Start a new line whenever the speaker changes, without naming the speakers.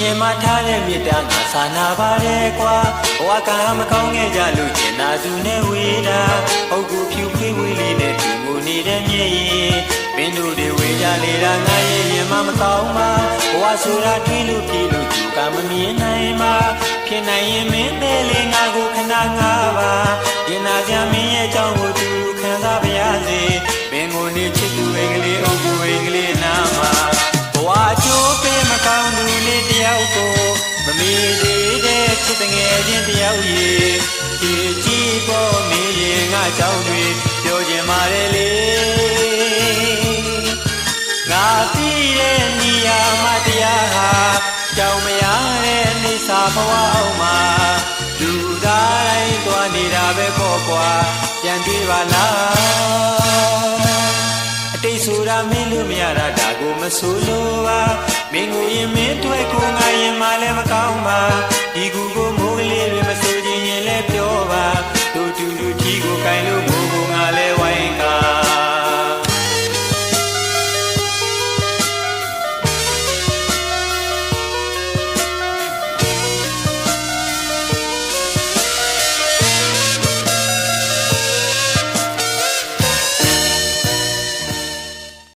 ရင်မှထားတဲ့မေတ္တာငါစာနာပါတယ်ကွာဘဝကမကောင်းခဲ့ကြလို့ကျင်နာသူနဲ့ဝေးတာဟုတ်ကူဖြူဖေးဝေးလေးနဲ့သူငိုနေတဲ့မြေရင်ပင်တို့တွေဝေးကြလေတာငါရဲ့ရင်မှမကောင်းပါဘဝဆိုတာထွေးလို့ပြေးလို့သူကမမြင်နိုင်ပါဖြစ်နိုင်ရင်မင်းသေးလေးငါကိုခဏငါပါရင်နာကြမင်းရဲ့အကြောင်း ယောက်ကိုမမီသေးတဲ့ချစ်တငယ်ချင်းတယောက်ရေဒီကြည့်ပေါ်မေးရင်ငါကြောင့်တွေပြောချင်ပါတယ်လေငါပြီးတဲ့နေရာမှာတရားဟာကြောင်မရတဲ့နေစာဘဝအောင်မှာလူသားတိုင်းသွားနေတာပဲပေါ့ကွာပြန်ပြေးပါလားအတိတ်ဆိုတာမင်းလို့မရတာဒါကိုမဆိုလို့ပါ မင်းကိုရင်မင်းတွေ့ကိုငါရင်မှလည်းမကောင်းပါဒီကူကို